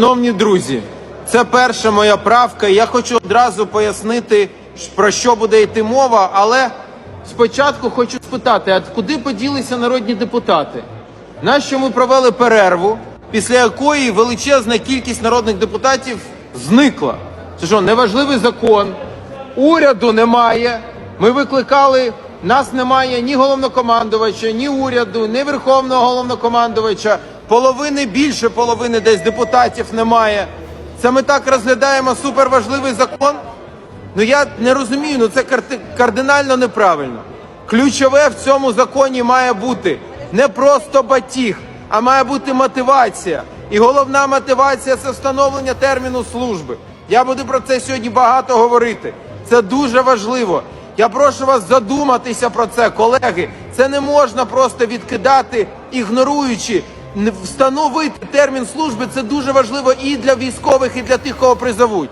Шановні друзі, це перша моя правка. Я хочу одразу пояснити, про що буде йти мова, але спочатку хочу спитати, а куди поділися народні депутати? Нащо ми провели перерву, після якої величезна кількість народних депутатів зникла? Це що, неважливий закон, уряду немає. Ми викликали, нас немає ні головнокомандувача, ні уряду, ні верховного головнокомандувача. Половини більше половини десь депутатів немає. Це ми так розглядаємо суперважливий закон. Ну я не розумію, ну це кардинально неправильно. Ключове в цьому законі має бути не просто батіг, а має бути мотивація. І головна мотивація це встановлення терміну служби. Я буду про це сьогодні багато говорити. Це дуже важливо. Я прошу вас задуматися про це, колеги. Це не можна просто відкидати, ігноруючи. Встановити термін служби це дуже важливо і для військових, і для тих, кого призовуть.